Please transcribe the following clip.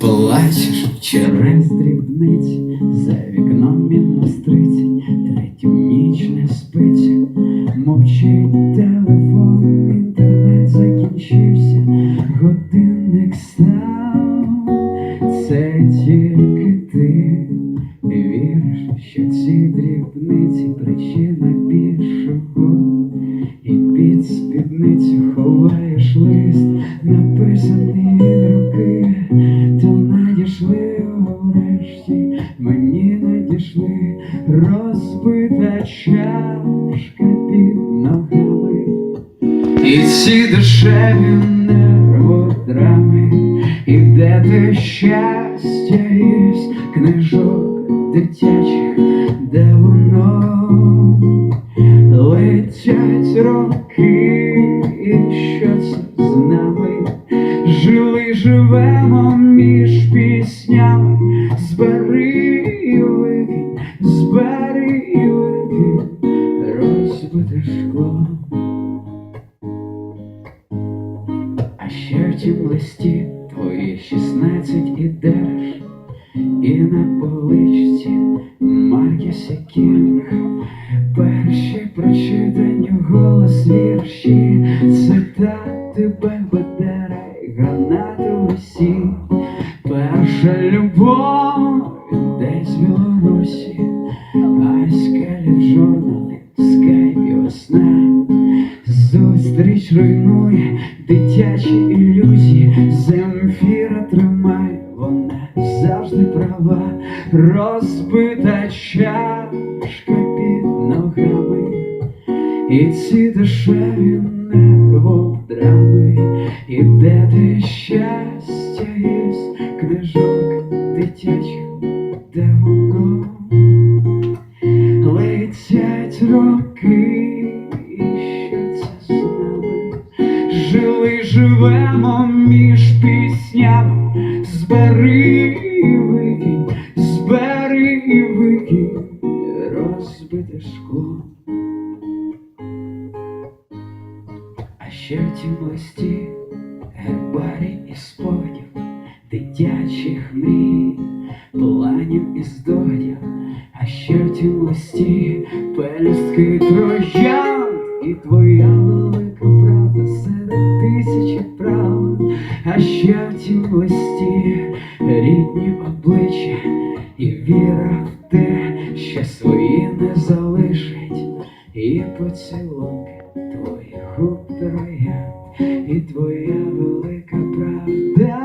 плачеш через дрібниці, за вікном мінус тридцять, третю ніч не спиться, мовчить телефон, інтернет закінчився, годинник став, це тільки ти віриш, що ці дрібниці причина більшого. І під спідницю ховаєш лист, написаний від руки, надійшли його врешті, мені надійшли розбита чашка під ногами. І ці дешеві нерводрами, і де те щастя із книжок дитячих, де воно летять роки, збери і збери і викинь, розбите ще в тім листі твої шістнадцять ідеш, і на поличці Маркіс і Кінг, перші прочитані голос вірші, цитати Бебедера і усі, перша любов десь в Білорусі, а скелі журнали, скайп і весна. Зустріч руйнує дитячі ілюзії, Земфіра тримає, вона завжди права, розбита чашка під ногами, і ці дешеві нерводрами, і де те щастя книжок дитячих, де воно летять роки, і що це з нами? Жили, живемо між піснями, збери і викинь, збери і викинь, розбите шкло. А ще в тім листі гербарій і спогадів, дитячих мрій, планів і здогадів, а ще в тілості пелюстки трощан і твоя велика правда серед тисячі прав, а ще в тілості рідні обличчя і віра в те, що свої не залишить, і поцілунки твоїх губ троянд, і твоя велика правда.